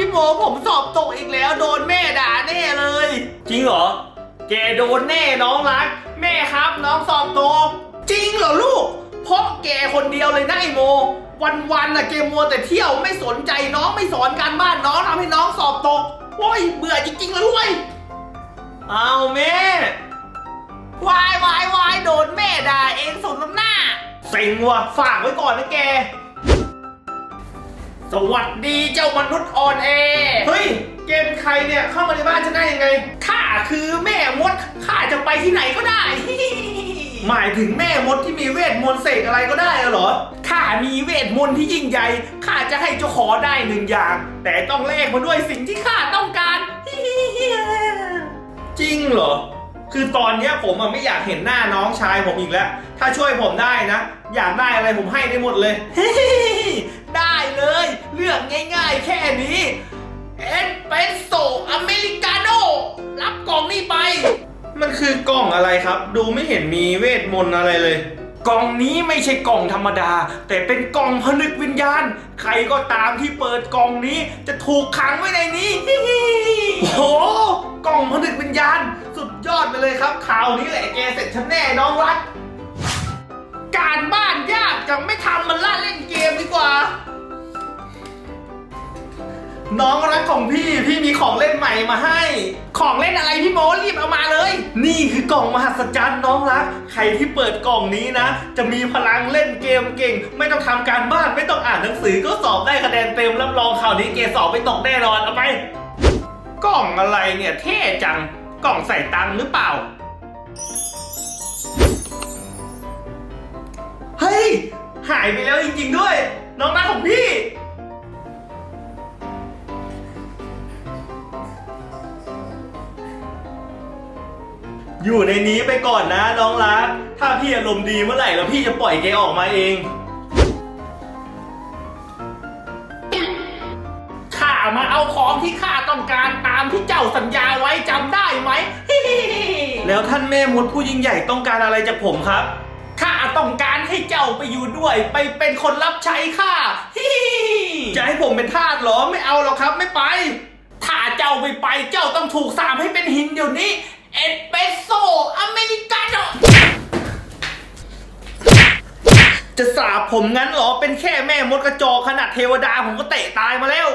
พี่โมผมสอบตกอีกแล้ว โดนแม่ด่าแน่เลย จริงเหรอ แกโดนแน่น้องรัก แม่ครับน้องสอบตก จริงเหรอลูก เพราะแกคนเดียวเลยนะไอโม วันๆน่ะแกมัวแต่เที่ยวไม่สนใจน้องไม่สอนการบ้านน้องทำให้น้องสอบตกโอ้ยเบื่อจริงๆเลยเว้ยเอาแม่วายวายวายโดนแม่ด่าเองสมน้ำหน้า เซ็งว่ะฝากไว้ก่อนนะแก สวัสดีเจ้ามนุษย์อ่อนแอเฮ้ย เกมใครเนี่ยเข้ามาในบ้านฉันได้ยังไง ข้าคือแม่มด ข้าจะไปที่ไหนก็ได้ หมายถึงแม่มดที่มีเวทมนต์เสกอะไรก็ได้เหรอ ข้ามีเวทมนต์ที่ยิ่งใหญ่ ข้าจะให้เจ้าขอได้หนึ่งอย่าง แต่ต้องแลกมาด้วยสิ่งที่ข้าต้องการ จริงเหรอ คือตอนเนี้ยผมอะไม่อยากเห็นหน้าน้องชายผมอีกแล้ว ถ้าช่วยผมได้นะ อยากได้อะไรผมให้ได้หมดเลย นี้ เอสเปรสโซอเมริกาโน่รับกล่องนี้ไป มันคือกล่องอะไรครับ ดูไม่เห็นมีเวทมนต์อะไรเลย กล่องนี้ไม่ใช่กล่องธรรมดา แต่เป็นกล่องผนึกวิญญาณ ใครก็ตามที่เปิดกล่องนี้จะถูกขังไว้ในนี้ โอ้โหกล่องผนึกวิญญาณ สุดยอดไปเลยครับข่าวนี้แหละแกเสร็จฉันแน่น้องรักการบ้านยากจังไม่ทำมันล่าเล่นเกมดีกว่า น้องรักของพี่ พี่มีของเล่นใหม่มาให้ ของเล่นอะไรพี่โมรีบเอามาเลย นี่คือกล่องมหัศจรรย์น้องรัก ใครที่เปิดกล่องนี้นะ จะมีพลังเล่นเกมเก่ง ไม่ต้องทำการบ้านไม่ต้องอ่านหนังสือก็สอบได้คะแนนเต็มรับรองข่าวนี้เกรดสอบไม่ตกแน่นอนเอาไป กล่องอะไรเนี่ยเท่จัง กล่องใส่ตังค์หรือเปล่า เฮ้ย หายไปแล้วจริงๆด้วย น้องรักของพี่ อยู่ในนี้ไปก่อนนะน้องรัก ถ้าพี่อารมณ์ดีเมื่อไหร่แล้วพี่จะปล่อยแกออกมาเอง ข้ามาเอาของที่ข้าต้องการตามที่เจ้าสัญญาไว้จำได้ไหม แล้วท่านแม่มดผู้ยิ่งใหญ่ต้องการอะไรจากผมครับ ข้าต้องการให้เจ้าไปอยู่ด้วย ไปเป็นคนรับใช้ข้า จะให้ผมเป็นทาสเหรอไม่เอาหรอกครับไม่ไป ถ้าเจ้าไม่ไปเจ้าต้องถูกสาปให้เป็นหินเดี๋ยวนี้ เอสเปรสโซอเมริกาโน จะสาบผมงั้นเหรอ เป็นแค่แม่มดกระจอกขนาดเทวดาผมก็เตะตายมาแล้ว